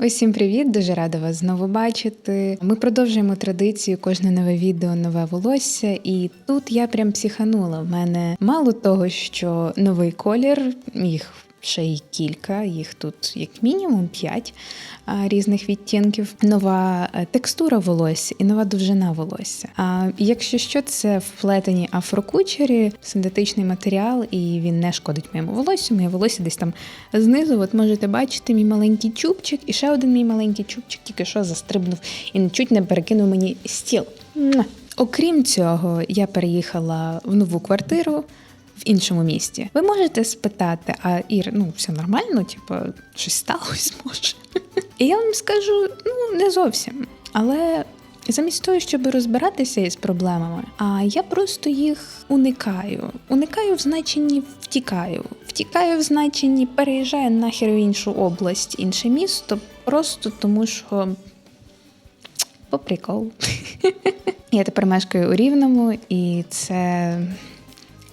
Усім привіт! Дуже рада вас знову бачити. Ми продовжуємо традицію кожне нове відео, нове волосся. І тут я прям психанула. В мене мало того, що новий колір, їх ще й кілька, їх тут як мінімум п'ять а, різних відтінків. Нова е, текстура волосся і нова довжина волосся. А якщо що, це вплетені афрокучері, синтетичний матеріал, і він не шкодить моєму волосю. Моє волосся десь там знизу. От можете бачити мій маленький чубчик, і ще один мій маленький чубчик тільки що застрибнув і чуть не перекинув мені стіл. Окрім цього, я переїхала в нову квартиру. В іншому місті ви можете спитати, а Ір, ну все нормально, типу, щось сталося може. І я вам скажу, ну не зовсім. Але замість того, щоб розбиратися із проблемами, а я просто їх уникаю. Уникаю в значенні втікаю. Втікаю в значенні переїжджаю нахер в іншу область, інше місто, просто тому що по приколу. Я тепер мешкаю у Рівному, і це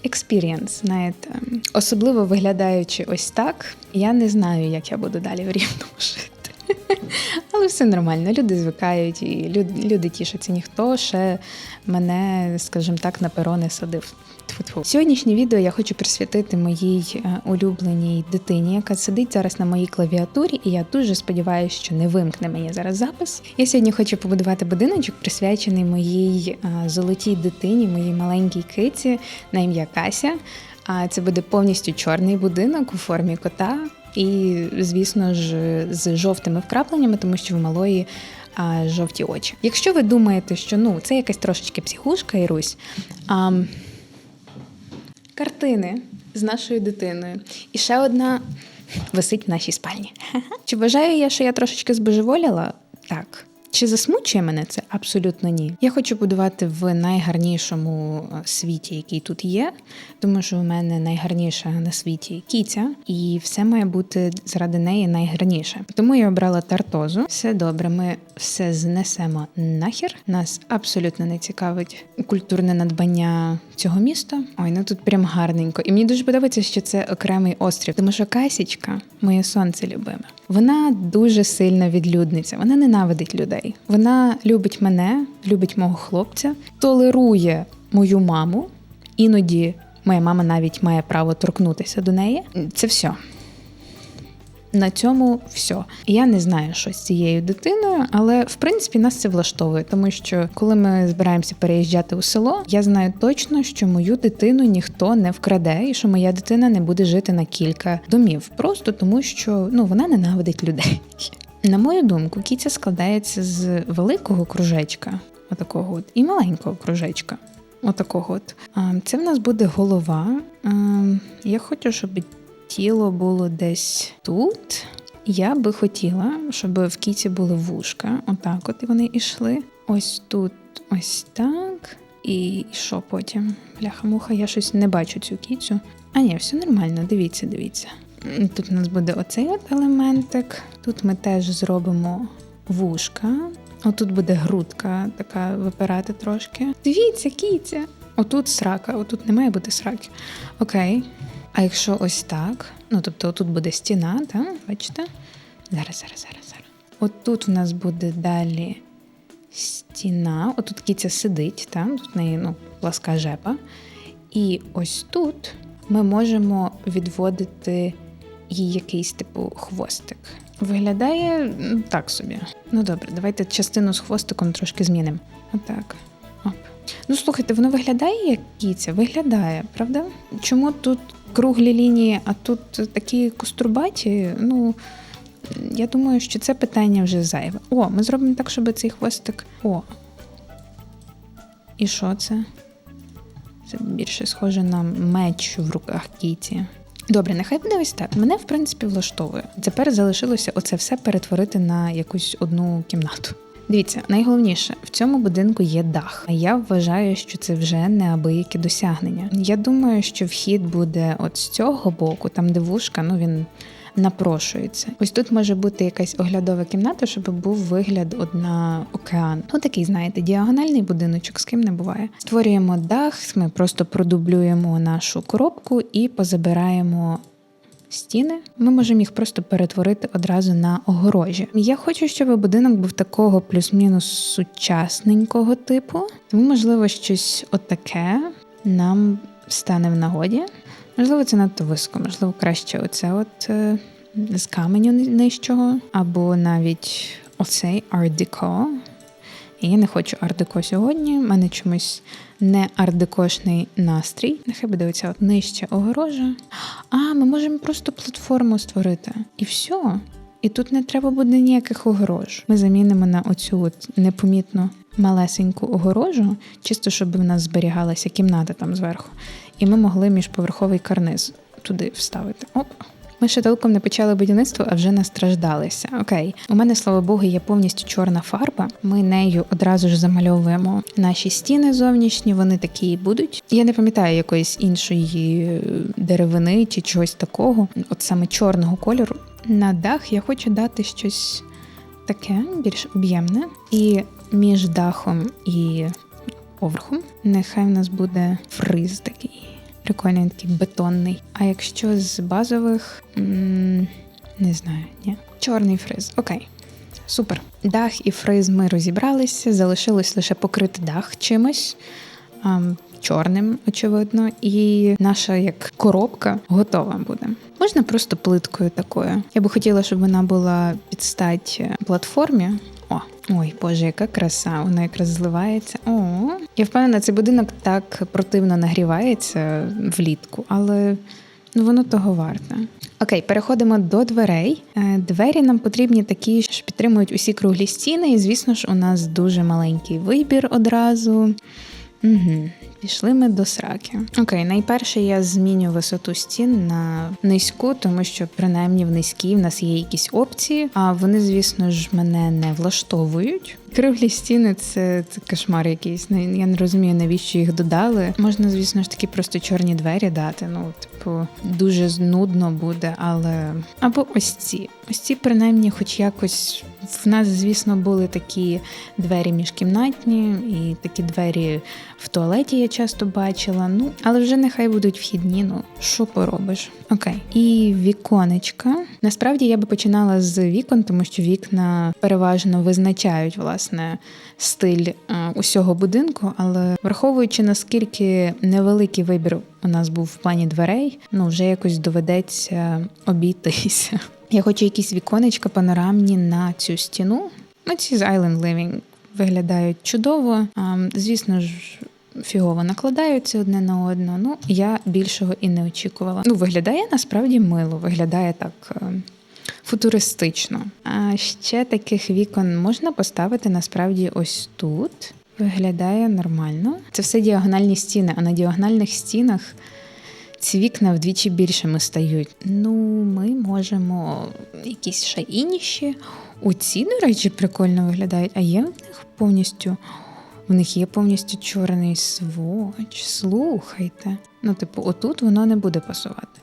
експірієнс, знаєте. Особливо виглядаючи ось так, я не знаю, як я буду далі в Рівному жити. Але все нормально, люди звикають, і люди, люди тішаться. Ніхто ще мене, скажімо так, на перо не садив. Тьфу-тьфу. Сьогоднішнє відео я хочу присвятити моїй е, улюбленій дитині, яка сидить зараз на моїй клавіатурі, і я дуже сподіваюся, що не вимкне мені зараз запис. Я сьогодні хочу побудувати будиночок, присвячений моїй е, золотій дитині, моїй маленькій киці на ім'я Кася. А це буде повністю чорний будинок у формі кота. І, звісно ж, з жовтими вкрапленнями, тому що в малої а, жовті очі. Якщо ви думаєте, що ну це якась трошечки психушка, Ірусь, а, картини з нашою дитиною. І ще одна висить в нашій спальні. Чи вважаю я, що я трошечки збожеволіла? Так. Чи засмучує мене це? Абсолютно ні. Я хочу будувати в найгарнішому е, світі, який тут є, тому що в мене найгарніша на світі кіця, і все має бути заради неї найгарніше. Тому я обрала тартозу. Все добре, ми все знесемо нахер. Нас абсолютно не цікавить культурне надбання цього міста. Ой, ну тут прям гарненько. І мені дуже подобається, що це окремий острів, тому що Касічка, моє сонце любиме. Вона дуже сильна відлюдниця. Вона ненавидить людей. Вона любить мене, любить мого хлопця, толерує мою маму. Іноді моя мама навіть має право торкнутися до неї. Це все. На цьому все. Я не знаю, що з цією дитиною, але в принципі нас це влаштовує, тому що коли ми збираємося переїжджати у село, я знаю точно, що мою дитину ніхто не вкраде, і що моя дитина не буде жити на кілька домів, просто тому що ну вона ненавидить людей. На мою думку, кіця складається з великого кружечка, отакого от, і маленького кружечка. Отакого от. Це в нас буде голова. Я хочу, щоб тіло було десь тут. Я би хотіла, щоб в кіці були вушка. Отак от вони йшли. Ось тут, ось так. І що потім? Бляха-муха, я щось не бачу цю кіцю. А ні, все нормально, дивіться, дивіться. Тут у нас буде оцей от елементик. Тут ми теж зробимо вушка. Отут буде грудка така випирати трошки. Дивіться, кіця. Отут срака, отут не має бути сраки. Окей. А якщо ось так, ну тобто тут буде стіна, так? Бачите? Зараз, зараз, зараз, зараз. От тут у нас буде далі стіна. Отут кіця сидить, так? тут в неї ну, пласка жепа. І ось тут ми можемо відводити їй якийсь типу хвостик. Виглядає так собі. Ну добре, давайте частину з хвостиком трошки змінимо. Отак. Оп. Ну слухайте, воно виглядає як кіця? Виглядає, правда? Чому тут круглі лінії, а тут такі кострубаті? Ну, я думаю, що це питання вже зайве. О, ми зробимо так, щоб цей хвостик. О. І що це? Це більше схоже на меч в руках кіті. Добре, нехай буде ось так. Мене, в принципі, влаштовує. Тепер залишилося оце все перетворити на якусь одну кімнату. Дивіться, найголовніше в цьому будинку є дах. Я вважаю, що це вже неабияке досягнення. Я думаю, що вхід буде от з цього боку, там де вушка, ну він напрошується. Ось тут може бути якась оглядова кімната, щоб був вигляд на океан. Ну такий, знаєте, діагональний будиночок, з ким не буває. Створюємо дах, ми просто продублюємо нашу коробку і позабираємо стіни. Ми можемо їх просто перетворити одразу на огорожі. Я хочу, щоб будинок був такого плюс-мінус сучасненького типу, тому, можливо, щось отаке нам стане в нагоді. Можливо, це надто високо, можливо, краще оце от е, з каменю нижчого, або навіть оцей. І я не хочу ардеко сьогодні. У мене чомусь не ардекошний настрій. Нехай буде оця от нижча огорожа. А, ми можемо просто платформу створити. І все. І тут не треба буде ніяких огорож. Ми замінимо на оцю от непомітну малесеньку огорожу, чисто щоб в нас зберігалася кімната там зверху. І ми могли міжповерховий карниз туди вставити. Оп. Ми ще толком не почали будівництво, а вже настраждалися. Окей, у мене, слава Богу, є повністю чорна фарба. Ми нею одразу ж замальовуємо наші стіни зовнішні. Вони такі і будуть. Я не пам'ятаю якоїсь іншої е, деревини чи чогось такого, от саме чорного кольору. На дах я хочу дати щось таке, більш об'ємне. І між дахом і поверхом нехай в нас буде фриз такий. Прикольний він такий бетонний. А якщо з базових, м, не знаю, ні. Чорний фриз. Окей. Супер. Дах і фриз ми розібралися. Залишилось лише покрити дах чимось. Чорним, очевидно, і наша як коробка готова буде. Можна просто плиткою такою. Я би хотіла, щоб вона була під стать платформі. Ой, боже, яка краса! Вона якраз зливається. О, я впевнена, цей будинок так противно нагрівається влітку, але ну воно того варте. Окей, переходимо до дверей. Е, Двері нам потрібні такі, що підтримують усі круглі стіни, і звісно ж, у нас дуже маленький вибір одразу. Угу. Пішли ми до сраки. Окей, найперше я зміню висоту стін на низьку, тому що принаймні в низькій в нас є якісь опції, а вони, звісно ж, мене не влаштовують. Круглі стіни це, це кошмар якийсь. Ну, Я не розумію, навіщо їх додали. Можна, звісно ж, такі просто чорні двері дати. Ну, типу, дуже нудно буде, але або ось ці. Ось ці, принаймні, хоч якось в нас, звісно, були такі двері міжкімнатні, і такі двері в туалеті я часто бачила. Ну, але вже нехай будуть вхідні. Ну що поробиш? Окей. І віконечка. Насправді я би починала з вікон, тому що вікна переважно визначають власне стиль е, усього будинку. Але враховуючи наскільки невеликий вибір у нас був в плані дверей, ну вже якось доведеться обійтися. Я хочу якісь віконечка панорамні на цю стіну. Ну, ці з Island Living виглядають чудово. Звісно ж, фігово накладаються одне на одне. Ну, я більшого і не очікувала. Ну, виглядає насправді мило, виглядає так. Футуристично. А ще таких вікон можна поставити насправді ось тут. Виглядає нормально. Це все діагональні стіни, а на діагональних стінах ці вікна вдвічі більшими стають. Ну, ми можемо якісь ще інші. Оці, до речі, прикольно виглядають, а є в них повністю. В них є повністю чорний сводч. Слухайте. Ну, типу, отут воно не буде пасувати.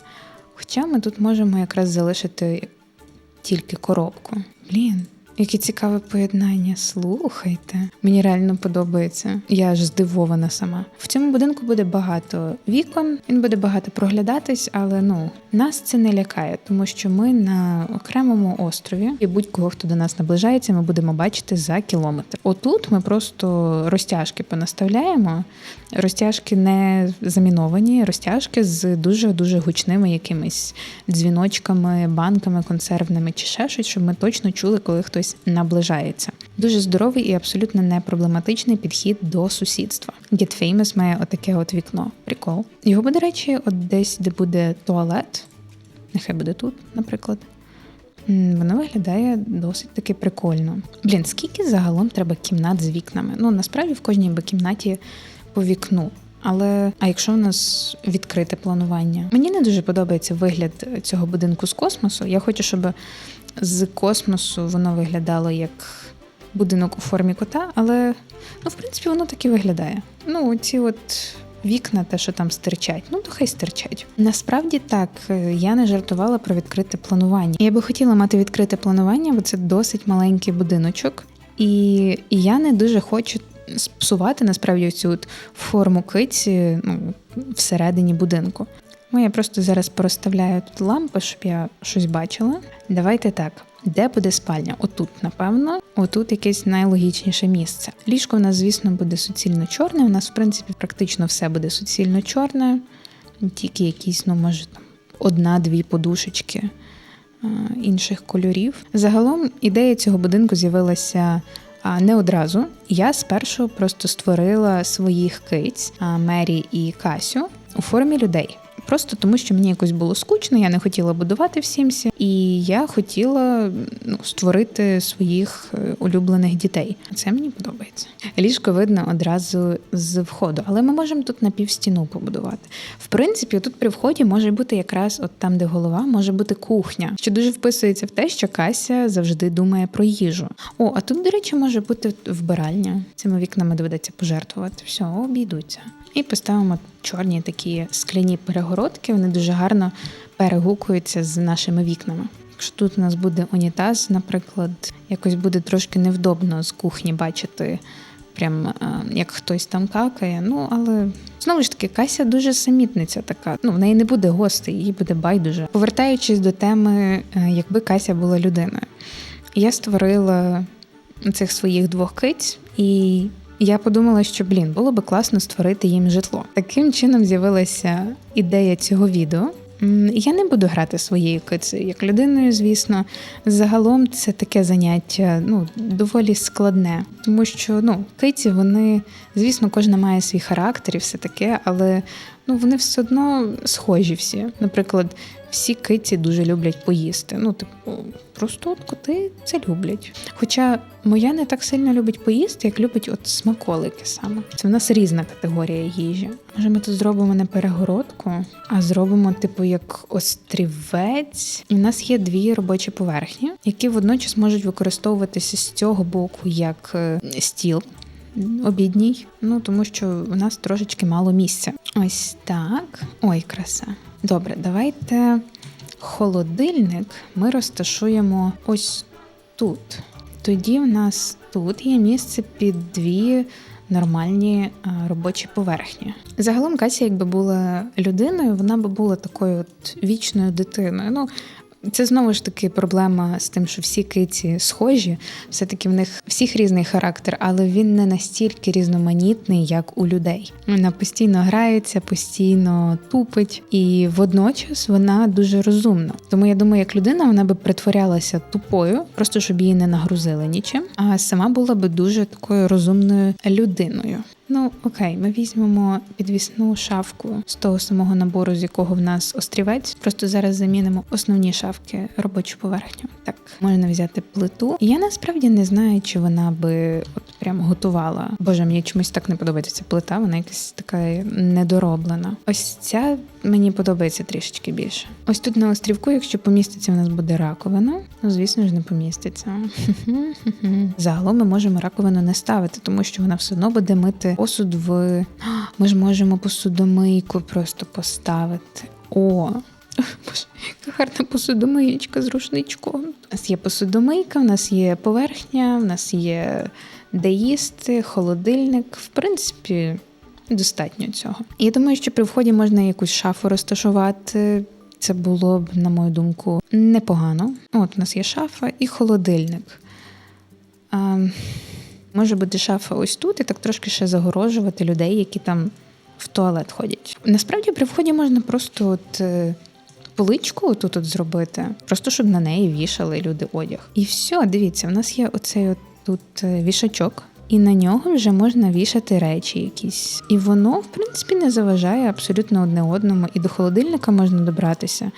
Хоча ми тут можемо якраз залишити тільки коробку. Блін, яке цікаве поєднання. Слухайте. Мені реально подобається. Я аж здивована сама. В цьому будинку буде багато вікон, він буде багато проглядатись, але ну нас це не лякає, тому що ми на окремому острові, і будь-кого, хто до нас наближається, ми будемо бачити за кілометр. Отут ми просто розтяжки понаставляємо. Розтяжки не заміновані, розтяжки з дуже дуже гучними якимись дзвіночками, банками консервними чи ще щось, щоб ми точно чули, коли хтось наближається. Дуже здоровий і абсолютно не проблематичний підхід до сусідства. Get Famous має отаке от вікно. Прикол. Його, до речі, от десь, де буде туалет, нехай буде тут, наприклад. Воно виглядає досить таки прикольно. Блін, скільки загалом треба кімнат з вікнами? Ну насправді в кожній би кімнаті по вікну. Але а якщо в нас відкрите планування? Мені не дуже подобається вигляд цього будинку з космосу. Я хочу, щоб з космосу воно виглядало як будинок у формі кота, але ну, в принципі, воно так і виглядає. Ну, ці от вікна, те, що там стирчать, ну то хай стирчать. Насправді так, е, я не жартувала про відкрите планування. Я би хотіла мати відкрите планування, бо це досить маленький будиночок. І, я не дуже хочу псувати насправді цю от форму киці ну, всередині будинку. Ну, я просто зараз порозставляю тут лампи, щоб я щось бачила. Давайте так. Де буде спальня? Отут, напевно, отут якесь найлогічніше місце. Ліжко в нас, звісно, буде суцільно чорне. У нас, в принципі, практично все буде суцільно чорне, тільки якісь, ну, може, там одна-дві подушечки а, інших кольорів. Загалом ідея цього будинку з'явилася. Не одразу я спершу просто створила своїх киць Мері і Касю у формі людей. Просто тому, що мені якось було скучно, я не хотіла будувати в Сімсі, і я хотіла ну, створити своїх е, улюблених дітей. Це мені подобається. Ліжко видно одразу з входу, але ми можемо тут напівстіну побудувати. В принципі, тут при вході може бути якраз от там, де голова, може бути кухня, що дуже вписується в те, що Кася завжди думає про їжу. О, а тут, до речі, може бути вбиральня. Цими вікнами доведеться пожертвувати. Все, обійдуться. І поставимо чорні такі скляні перегородки, вони дуже гарно перегукуються з нашими вікнами. Якщо тут у нас буде унітаз, наприклад, якось буде трошки невдобно з кухні бачити, прям е, як хтось там какає. Ну, але знову ж таки, Кася дуже самітниця така. Ну, в неї не буде гостей, їй буде байдуже. Повертаючись до теми, е, якби Кася була людиною, я створила цих своїх двох киць і. Я подумала, що блін, було би класно створити їм житло. Таким чином з'явилася ідея цього відео. Я не буду грати своєю кицею як людиною, звісно. Загалом це таке заняття ну, доволі складне, тому що ну, киці, вони, звісно, кожна має свій характер і все таке, але ну, вони все одно схожі всі. Наприклад, всі киці дуже люблять поїсти. Ну, типу, просто от коти це люблять. Хоча моя не так сильно любить поїсти, як любить от смаколики саме. Це в нас різна категорія їжі. Може, ми тут зробимо не перегородку, а зробимо, типу, як острівець. І в нас є дві робочі поверхні, які водночас можуть використовуватися з цього боку як е, стіл. Обідній, ну тому що у нас трошечки мало місця. Ось так. Ой, краса. Добре, давайте холодильник ми розташуємо ось тут. Тоді в нас тут є місце під дві нормальні робочі поверхні. Загалом Катя, якби була людиною, вона би була такою от вічною дитиною. Ну, це знову ж таки проблема з тим, що всі киці схожі, все-таки в них всіх різний характер, але він не настільки різноманітний, як у людей. Вона постійно грається, постійно тупить, і водночас вона дуже розумна. Тому я думаю, як людина вона би притворялася тупою, просто щоб її не нагрузили нічим, а сама була би дуже такою розумною людиною. Ну, окей, ми візьмемо підвісну шафку з того самого набору, з якого в нас острівець. Просто зараз замінимо основні шафки робочу поверхню. Так, можна взяти плиту. Я насправді не знаю, чи вона би от прямо готувала. Боже, мені чомусь так не подобається ця плита, вона якась така недороблена. Ось ця мені подобається трішечки більше. Ось тут на острівку, якщо поміститься, у нас буде раковина. Ну, звісно ж, не поміститься. Загалом ми можемо раковину не ставити, тому що вона все одно буде мити посуд в. Ми ж можемо посудомийку просто поставити. О! Яка гарна посудомиєчка з рушничком. У нас є посудомийка, у нас є поверхня, у нас є де їсти, холодильник. В принципі, достатньо цього. Я думаю, що при вході можна якусь шафу розташувати. Це було б, на мою думку, непогано. От у нас є шафа і холодильник. А, Може бути шафа ось тут, і так трошки ще загорожувати людей, які там в туалет ходять. Насправді, при вході можна просто от е, поличку тут от зробити, просто щоб на неї вішали люди одяг. І все, дивіться, у нас є оцей от тут е, вішачок. І на нього вже можна вішати речі якісь. І воно, в принципі, не заважає абсолютно одне одному. І до холодильника можна добратися,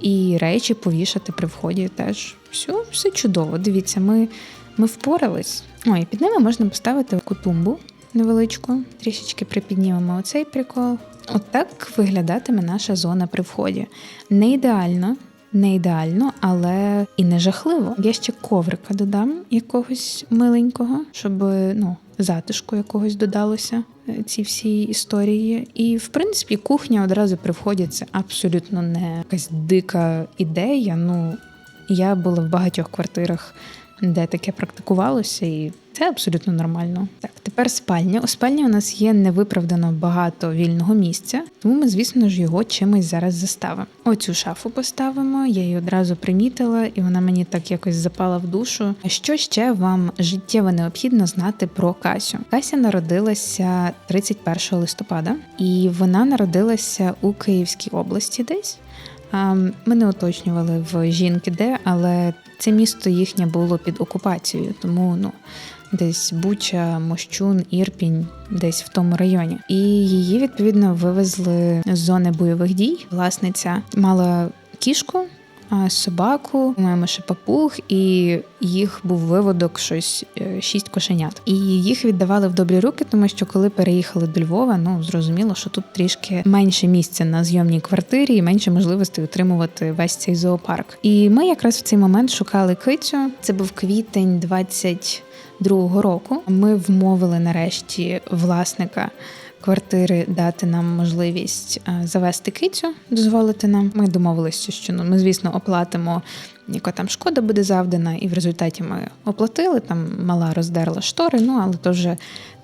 і речі повішати при вході теж. Все, все чудово. Дивіться, ми ми впорались. Ой, під ними можна поставити кутумбу невеличку, трішечки припіднімемо оцей прикол. Отак От виглядатиме наша зона при вході. Не ідеально, не ідеально, але і не жахливо. Я ще коврика додам якогось миленького, щоб ну, затишку якогось додалося е, ці всі історії. І в принципі, кухня одразу при вході це абсолютно не якась дика ідея. Ну я була в багатьох квартирах де таке практикувалося, і це абсолютно нормально. Так, тепер спальня. У спальні у нас є невиправдано багато вільного місця, тому ми, звісно ж, його чимось зараз заставимо. Оцю шафу поставимо, я її одразу примітила, і вона мені так якось запала в душу. Що ще вам життєво необхідно знати про Касю? Кася народилася 31 листопада, і вона народилася у Київській області десь. А, Ми не уточнювали в жінки де, але це місто їхнє було під окупацією, тому ну десь Буча, Мощун, Ірпінь, десь в тому районі. І її відповідно вивезли з зони бойових дій. Власниця мала кішку. Собаку, маємо ще папуг, і їх був виводок щось е, шість кошенят. І їх віддавали в добрі руки, тому що коли переїхали до Львова, ну зрозуміло, що тут трішки менше місця на зйомній квартирі і менше можливостей утримувати весь цей зоопарк. І ми якраз в цей момент шукали кицю. Це був квітень 20 другого року. Ми вмовили нарешті власника. Квартири дати нам можливість е, завести кицю, дозволити нам. Ми домовилися, що ну ми, звісно, оплатимо, яка там шкода буде завдана, і в результаті ми оплатили. Там мала роздерла штори, ну але то вже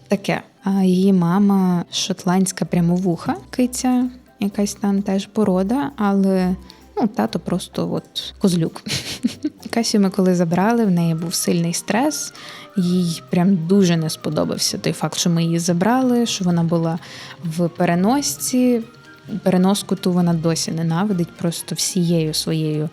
таке. А її мама шотландська прямовуха киця, якась там теж порода, але ну тато просто от козлюк. Касю ми коли забрали, в неї був сильний стрес. Їй прям дуже не сподобався той факт, що ми її забрали, що вона була в переносці. Переноску ту вона досі ненавидить просто всією своєю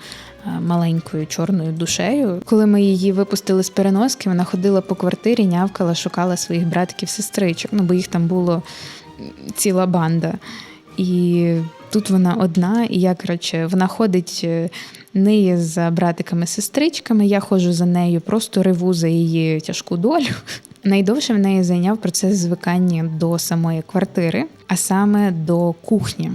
е, маленькою чорною душею. Коли ми її випустили з переноски, вона ходила по квартирі, нявкала, шукала своїх братиків, сестричок. Ну бо їх там було ціла банда. І тут вона одна, і я коротше, вона ходить е, неї за братиками-сестричками. Я ходжу за нею, просто реву за її тяжку долю. Найдовше в неї зайняв процес звикання до самої квартири, а саме до кухні.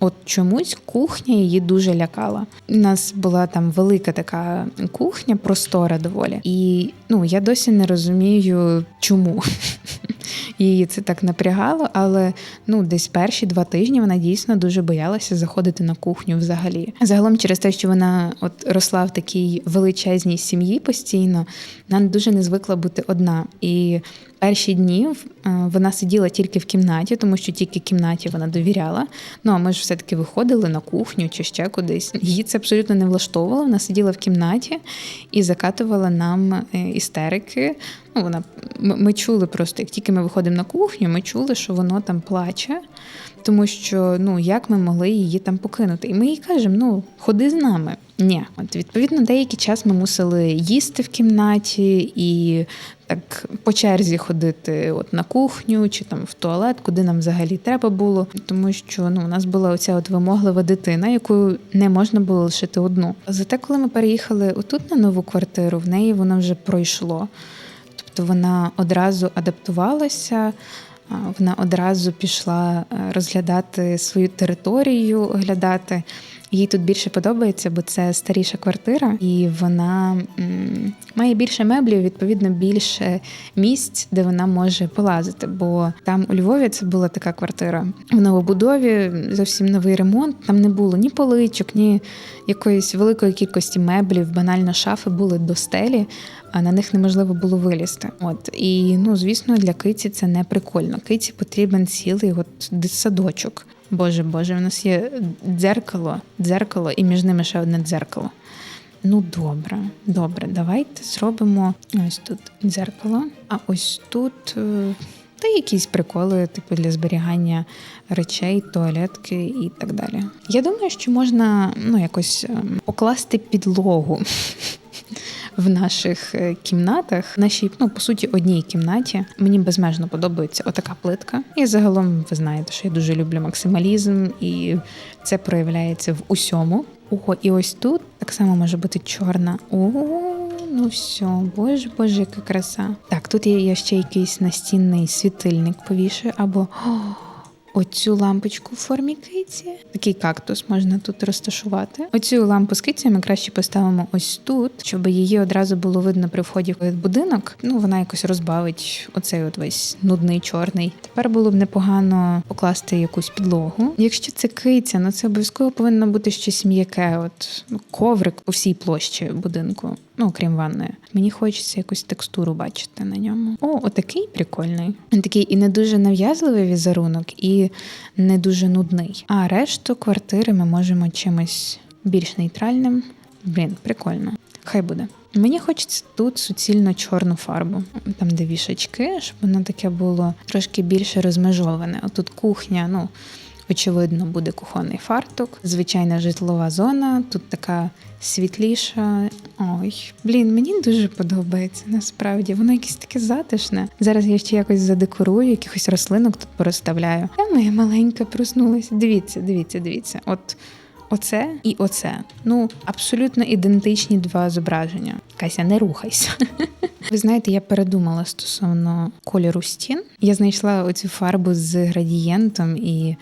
От чомусь кухня її дуже лякала. У нас була там велика така кухня, простора доволі. І ну я досі не розумію, чому її це так напрягало, але ну десь перші два тижні вона дійсно дуже боялася заходити на кухню взагалі. Загалом, через те, що вона от росла в такій величезній сім'ї постійно, вона дуже не звикла бути одна. І перші дні е, вона сиділа тільки в кімнаті, тому що тільки кімнаті вона довіряла. Ну а ми ж все-таки виходили на кухню чи ще кудись. Її це абсолютно не влаштовувало. Вона сиділа в кімнаті і закатувала нам е, істерики. Ну, вона ми чули просто, як тільки ми виходимо на кухню, ми чули, що воно там плаче, тому що ну як ми могли її там покинути? І ми їй кажемо: ну ходи з нами. Ні, от відповідно, деякий час ми мусили їсти в кімнаті і так по черзі ходити от на кухню чи там в туалет, куди нам взагалі треба було. Тому що ну у нас була оця от вимоглива дитина, яку не можна було лишити одну. Зате, коли ми переїхали отут на нову квартиру, в неї воно вже пройшло. Тобто вона одразу адаптувалася. Вона одразу пішла е, розглядати свою територію, оглядати. Їй тут більше подобається, бо це старіша квартира, і вона має більше меблів, відповідно, більше місць, де вона може полазити. Бо там у Львові це була така квартира в новобудові, зовсім новий ремонт. Там не було ні поличок, ні якоїсь великої кількості меблів. Банально шафи були до стелі, а на них неможливо було вилізти. От і ну звісно, для киці це не прикольно. Киці потрібен цілий от дитсадочок. Боже Боже, у нас є дзеркало, дзеркало і між ними ще одне дзеркало. Ну, добре, добре, давайте зробимо ось тут дзеркало, а ось тут е, та якісь приколи, типу для зберігання речей, туалетки і так далі. Я думаю, що можна ну, якось ем, покласти підлогу в наших е, кімнатах, нашій, ну по суті, одній кімнаті. Мені безмежно подобається отака плитка. І загалом ви знаєте, що я дуже люблю максималізм, і це проявляється в усьому. Ого, і ось тут так само може бути чорна. Ого, ну все, боже, боже, яка краса. Так, тут є ще якийсь настінний світильник повішую, або. О, Оцю лампочку в формі киці. Такий кактус можна тут розташувати. Оцю лампу з кицями краще поставимо ось тут, щоб її одразу було видно при вході в будинок. Ну вона якось розбавить оцей от весь нудний чорний. Тепер було б непогано покласти якусь підлогу. Якщо це киця, ну це обов'язково повинно бути щось м'яке. От коврик по всій площі будинку. Ну окрім ванної. Мені хочеться якусь текстуру бачити на ньому. О, отакий прикольний. Він такий і не дуже нав'язливий візерунок, і не дуже нудний. А решту квартири ми можемо чимось більш нейтральним. Блін, прикольно. Хай буде. Мені хочеться тут суцільно чорну фарбу, там де вішачки, щоб воно таке було трошки більше розмежоване. А тут кухня, ну очевидно, буде кухонний фартук, звичайна житлова зона. Тут така світліша. Ой, блін, мені дуже подобається. Насправді воно якесь таке затишне. Зараз я ще якось задекорую, якихось рослинок тут порозставляю. Я моя маленька проснулася. Дивіться, дивіться, дивіться. От. Оце і оце. Ну, абсолютно ідентичні два зображення. Кася, не рухайся. Ви знаєте, я передумала стосовно кольору стін. Я знайшла оцю фарбу з градієнтом, і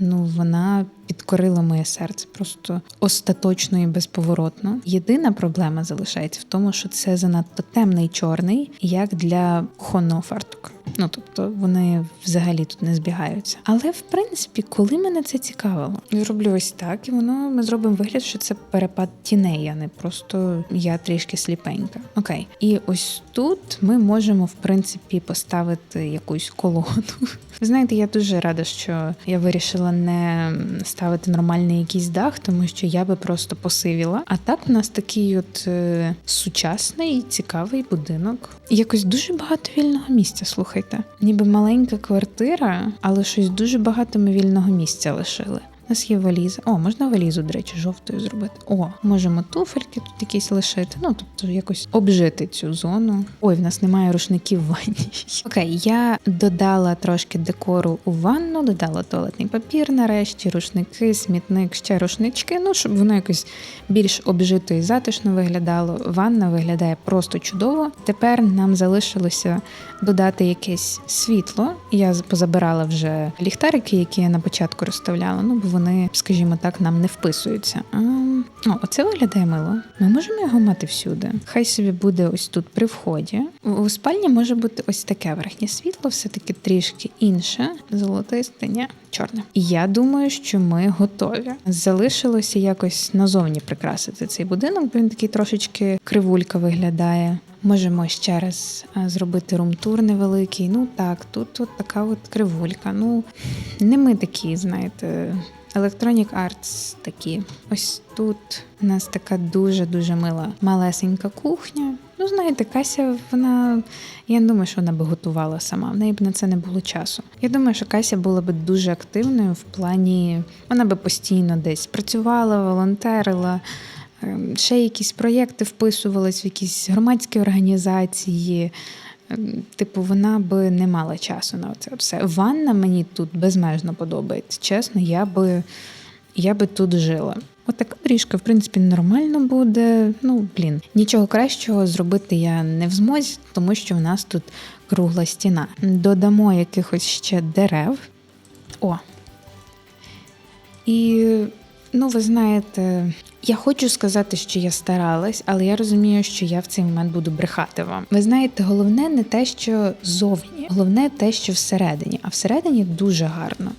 ну, вона підкорила моє серце просто остаточно і безповоротно. Єдина проблема залишається в тому, що це занадто темний чорний, як для кухонного фартука. Ну тобто вони взагалі тут не збігаються. Але в принципі, коли мене це цікавило, я зроблю ось так, і воно ми зробимо вигляд, що це перепад тіней, а не просто я трішки сліпенька. Окей, і ось тут ми можемо в принципі поставити якусь колоду. Ви знаєте, я дуже рада, що я вирішила не ставити нормальний якийсь дах, тому що я би просто посивіла. А так у нас такий от е, сучасний, цікавий будинок. Якось дуже багато вільного місця. Слухайте, ніби маленька квартира, але щось дуже багато ми вільного місця лишили. У нас є валіза. О, можна валізу, до речі, жовтою зробити. О, можемо туфельки тут якісь лишити. Ну, тобто якось обжити цю зону. Ой, в нас немає рушників в ванні. Окей, я додала трошки декору у ванну, додала туалетний папір нарешті, рушники, смітник, ще рушнички. Ну, щоб воно якось більш обжито і затишно виглядало. Ванна виглядає просто чудово. Тепер нам залишилося додати якесь світло. Я позабирала вже ліхтарики, які я на початку розставляла. Ну, бо вони, скажімо так, нам не вписуються. А, О, оце виглядає мило. Ми можемо його мати всюди. Хай собі буде ось тут при вході. У спальні може бути ось таке верхнє світло, все-таки трішки інше. Золотисте, ні, чорне. І я думаю, що ми готові. Залишилося якось назовні прикрасити цей будинок, він такий трошечки кривулька виглядає. Можемо ще раз зробити румтур невеликий. Ну так, тут от така от кривулька. Ну, не ми такі, знаєте. Electronic Arts такі. Ось тут у нас така дуже-дуже мила малесенька кухня. Ну, знаєте, Кася, вона. Я не думаю, що вона би готувала сама. В неї б на це не було часу. Я думаю, що Кася була б дуже активною в плані, вона би постійно десь працювала, волонтерила. Ем, ще якісь проєкти вписувались в якісь громадські організації. Ем, типу, вона би не мала часу на це все. Ванна мені тут безмежно подобається. Чесно, я би я би тут жила. Отака трішка, в принципі, нормально буде. Ну, блін, нічого кращого зробити я не в змозі, тому що в нас тут кругла стіна. Додамо якихось ще дерев. О. І, ну, ви знаєте, я хочу сказати, що я старалась, але я розумію, що я в цей момент буду брехати вам. Ви знаєте, головне не те, що зовні, головне те, що всередині, а всередині дуже гарно.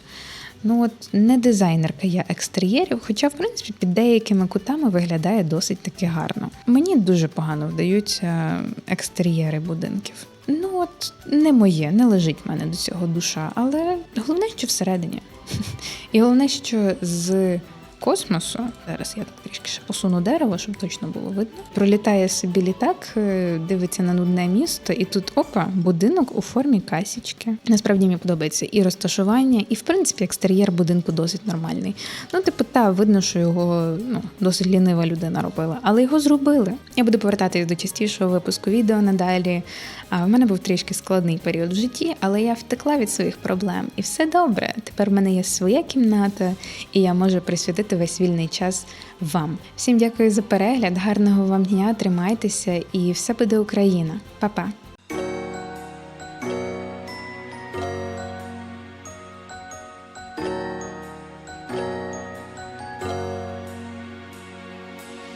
Ну от не дизайнерка я екстер'єрів, хоча, в принципі, під деякими кутами виглядає досить таки гарно. Мені дуже погано вдаються екстер'єри будинків. Ну от не моє, не лежить в мене до цього душа, але головне, що всередині. І головне, що з космосу. Зараз я так трішки ще посуну дерево, щоб точно було видно. Пролітає собі літак, е, дивиться на нудне місто, і тут опа, будинок у формі касічки. Насправді мені подобається і розташування, і в принципі екстер'єр будинку досить нормальний. Ну, типу, та видно, що його ну досить лінива людина робила, але його зробили. Я буду повертатись до частішого випуску відео надалі. А в мене був трішки складний період в житті, але я втекла від своїх проблем, і все добре. Тепер в мене є своя кімната, і я можу присвятити весь вільний час вам. Всім дякую за перегляд, гарного вам дня, тримайтеся, і все буде Україна. Па-па!